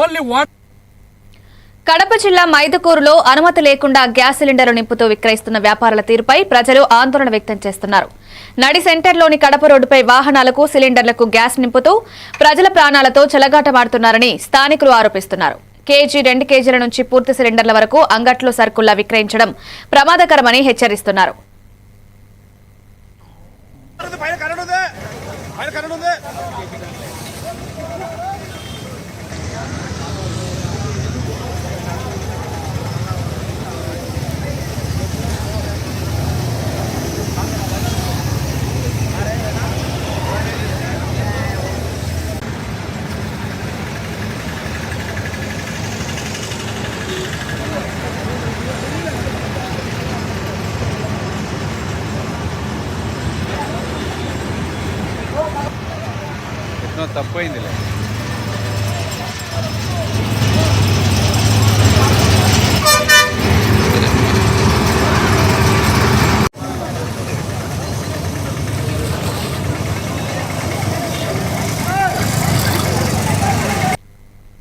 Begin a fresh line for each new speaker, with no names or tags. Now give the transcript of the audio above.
only water.
Kadapa జిల్లా మైదుకూరులో అనుమతి లేకుండా గ్యాస్ సిలిండర్లు నింపుతూ విక్రయిస్తున్న వ్యాపారుల తీరుపై ప్రజలు ఆందోళన వ్యక్తం చేస్తున్నారు. నడి సెంటర్లోని కడప రోడ్డుపై వాహనాలకు సిలిండర్లకు గ్యాస్ నింపుతూ ప్రజల ప్రాణాలతో చెలగాటమాడుతున్నారని స్థానికులు ఆరోపిస్తున్నారు. కేజీ రెండు కేజీల నుంచి పూర్తి సిలిండర్ల వరకు అంగట్లో సరుకుల్లా విక్రయించడం ప్రమాదకరమని హెచ్చరిస్తున్నారు.
పైన
తప్పైందిలే.